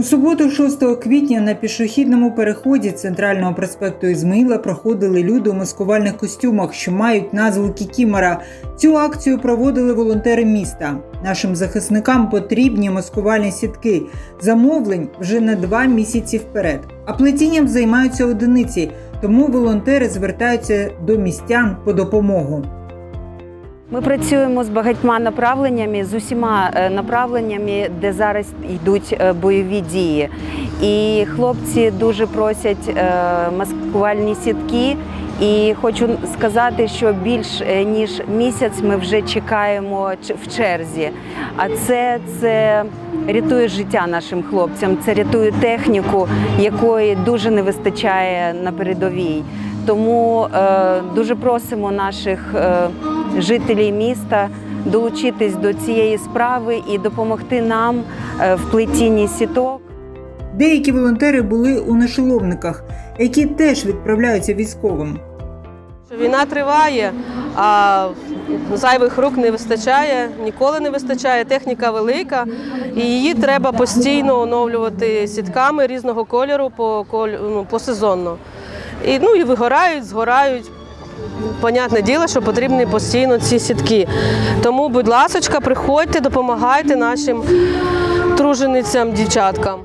У суботу, 6 квітня, на пішохідному переході центрального проспекту Ізмаїла проходили люди у маскувальних костюмах, що мають назву Кікімора. Цю акцію проводили волонтери міста. Нашим захисникам потрібні маскувальні сітки. Замовлень вже на два місяці вперед. А плетінням займаються одиниці, тому волонтери звертаються до містян по допомогу. Ми працюємо з багатьма направленнями, з усіма е, направленнями, де зараз йдуть е, бойові дії. І хлопці дуже просять е, маскувальні сітки. І хочу сказати, що більш ніж місяць ми вже чекаємо в черзі. А це, це рятує життя нашим хлопцям, це рятує техніку, якої дуже не вистачає на передовій. Тому е, дуже просимо наших е, жителів міста долучитись до цієї справи і допомогти нам е, в плетінні сіток. Деякі волонтери були у нашоломниках, які теж відправляються військовим. Війна триває, а зайвих рук не вистачає, ніколи не вистачає. Техніка велика, і її треба постійно оновлювати сітками різного кольору по, коль- ну, посезонно. І, ну, і вигорають, згорають. Понятне діло, що потрібні постійно ці сітки. Тому, будь ласка, приходьте, допомагайте нашим труженицям, дівчаткам.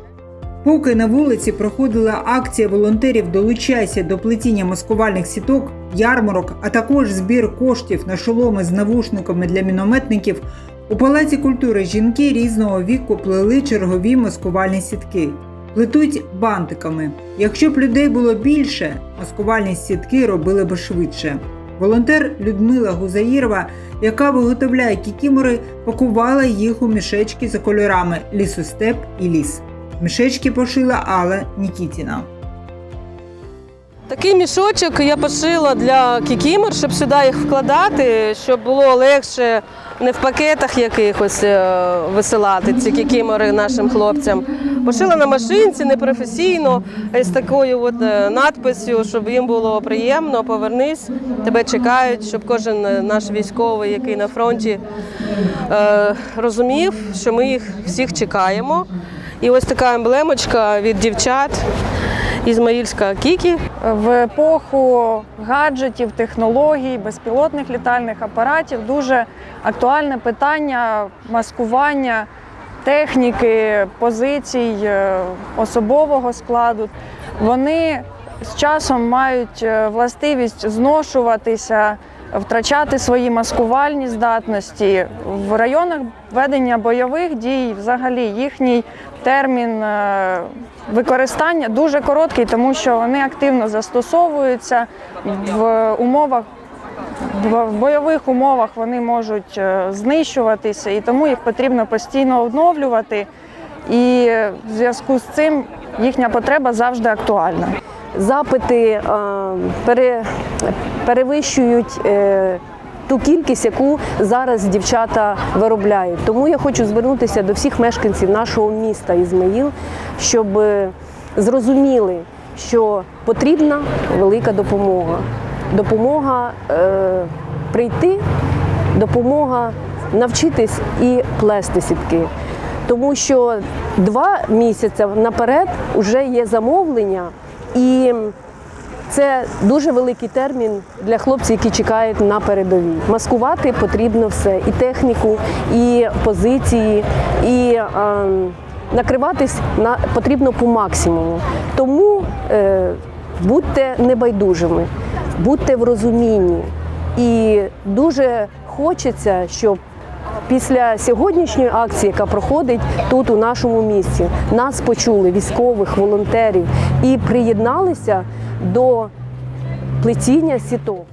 Поки на вулиці проходила акція волонтерів Долучайся до плетіння маскувальних сіток, ярмарок, а також збір коштів на шоломи з навушниками для мінометників. У палаці культури жінки різного віку плели чергові маскувальні сітки. Плетуть бантиками. Якщо б людей було більше, маскувальні сітки робили б швидше. Волонтер Людмила Гузаїрова, яка виготовляє кікімори, пакувала їх у мішечки за кольорами лісостеп і ліс. Мішечки пошила Алла Нікітіна. Такий мішочок я пошила для кікімор, щоб сюди їх вкладати, щоб було легше не в пакетах якихось е, висилати ці кікімори нашим хлопцям. Пошила на машинці непрофесійно, з такою от е, надписю, щоб їм було приємно, повернись, тебе чекають, щоб кожен е, наш військовий, який на фронті, розумів, що ми їх всіх чекаємо. І ось така емблемочка від дівчат. Ізмаїльська Кікі. В епоху гаджетів, технологій, безпілотних літальних апаратів дуже актуальне питання маскування техніки, позицій е, особового складу. Вони з часом мають е, властивість зношуватися, втрачати свої маскувальні здатності. В районах ведення бойових дій взагалі їхній термін е, використання дуже короткий, тому що вони активно застосовуються в умовах. В бойових умовах вони можуть е, знищуватися, і тому їх потрібно постійно оновлювати. І в зв'язку з цим їхня потреба завжди актуальна. запити е, пере, перевищують е, ту кількість, яку зараз дівчата виробляють. Тому я хочу звернутися до всіх мешканців нашого міста Ізмаїл, щоб е, зрозуміли, що потрібна велика допомога. Допомога е, прийти, допомога навчитись і плести сітки. Тому що два місяці наперед вже є замовлення, і це дуже великий термін для хлопців, які чекають на передовій. Маскувати потрібно все: і техніку, і позиції, і е, накриватись на потрібно по максимуму. Тому е, будьте небайдужими, будьте в розумінні. І дуже хочеться, щоб Після сьогоднішньої акції, яка проходить тут у нашому місті, нас почули військових, волонтерів і приєдналися до плетіння сіток.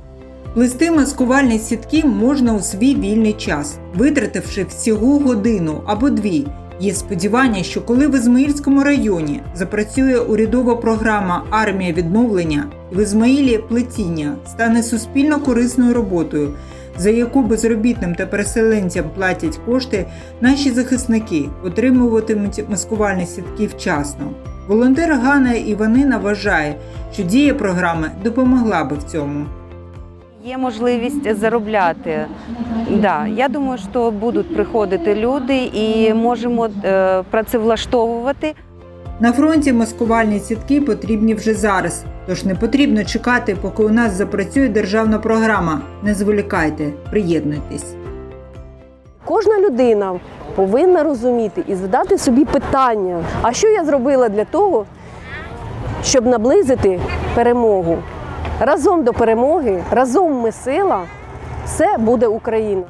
Плести маскувальні сітки можна у свій вільний час, витративши всього годину або дві. Є сподівання, що коли в Ізмаїльському районі запрацює урядова програма Армія відновлення в Ізмаїлі плетіння стане суспільно корисною роботою, за яку безробітним та переселенцям платять кошти, наші захисники отримуватимуть маскувальні сітки вчасно. Волонтер Ганна Іванина вважає, що дія програми допомогла би в цьому. Є можливість заробляти. Да, я думаю, що будуть приходити люди і можемо е, працевлаштовувати. На фронті маскувальні сітки потрібні вже зараз, тож не потрібно чекати, поки у нас запрацює державна програма. Не зволікайте, приєднуйтесь. Кожна людина повинна розуміти і задати собі питання: а що я зробила для того, щоб наблизити перемогу? Разом до перемоги, разом ми сила, все буде Україна.